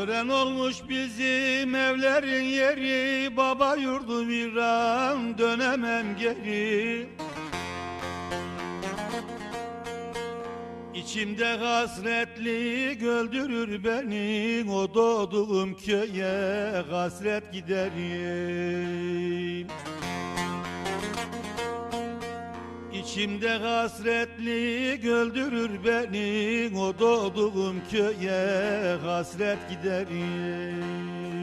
Tören olmuş bizim evlerin yeri. Baba yurdu viran dönemem geri. İçimde hasretli öldürür beni. O doğduğum köye hasret giderim İçimde hasretli öldürür beni O doğduğum köye hasret giderim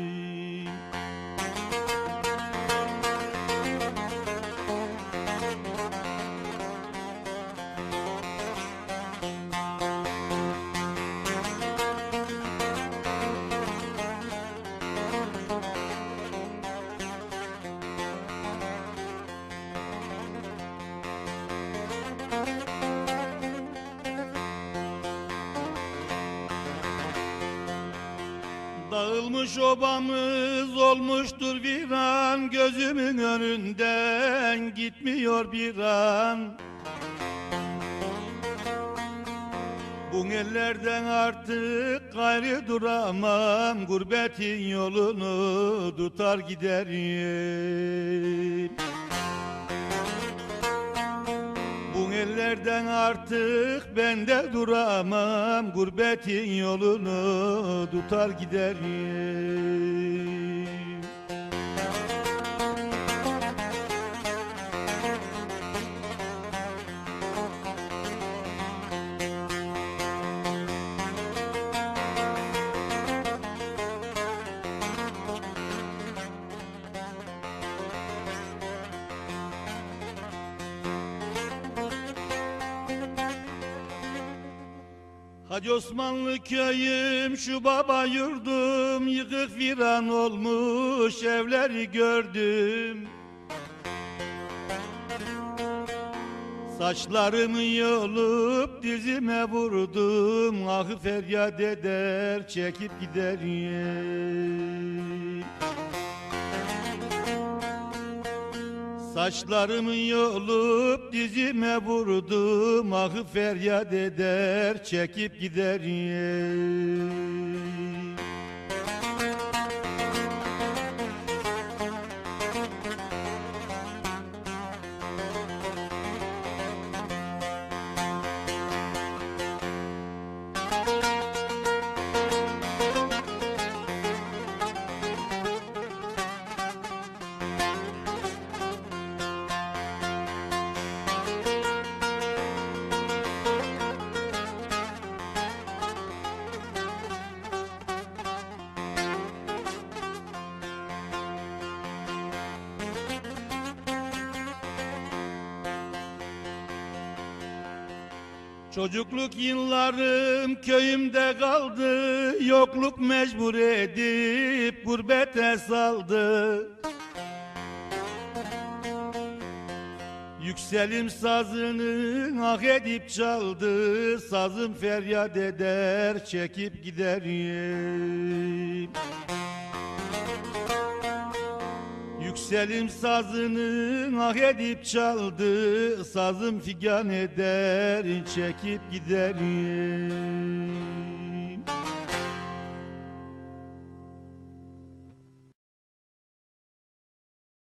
Dağılmış obamız olmuştur viran Gözümün önünden gitmiyor bir an. Bu ellerden artık gayrı duramam. Gurbetin yolunu tutar giderim Bu ellerden artık ben de duramam. Gurbetin yolunu tutar giderim Hacı Osmanlı köyüm şu baba yurdum Yıkık viran olmuş evleri gördüm. Saçlarımı yolup dizime vurdum Ahı feryat eder çekip giderim Saçlarımı yolup dizime vurdum Ahı feryat eder çekip giderim Çocukluk yıllarım köyümde kaldı Yokluk mecbur edip gurbete saldı. Yükselim sazını ah edip çaldı Sazım feryat eder çekip giderim Yükselim sazını ah edip çaldı. Sazım figan eder çekip giderim